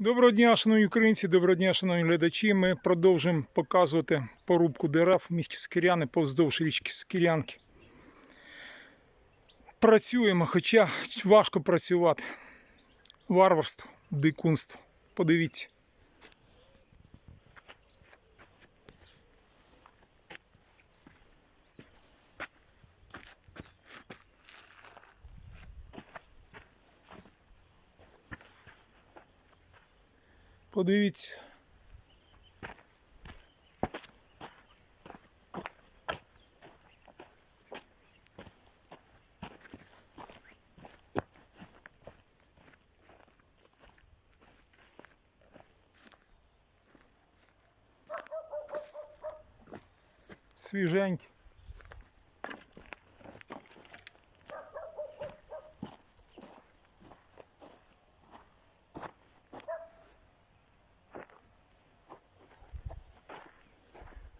Доброго дня, шановні українці, доброго дня, шановні глядачі. Ми продовжуємо показувати порубку дерев в місті Скиряни повздовж річки Скирянки. Працюємо, хоча важко працювати. Варварство, дикунство. Подивіться. Подивіться. Свіженькі.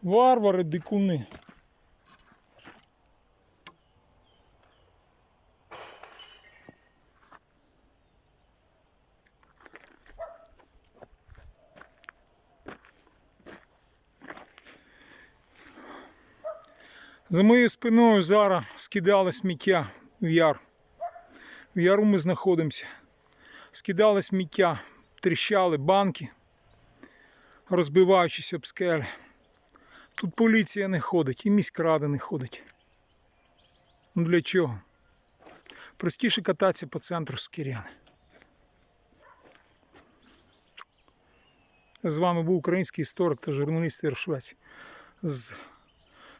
Варвари, дикуни. За моєю спиною зараз скидали сміття в яр. В яру ми знаходимося. Скидали сміття, тріщали банки, розбиваючись об скелі. Тут поліція не ходить і міськрада не ходить. Ну для чого? Простіше кататися по центру Скіряни. З вами був український історик та журналіст Ір Швець з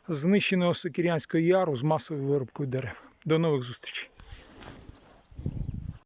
знищеного Сокірянського яру з масовою вирубкою дерев. До нових зустрічей.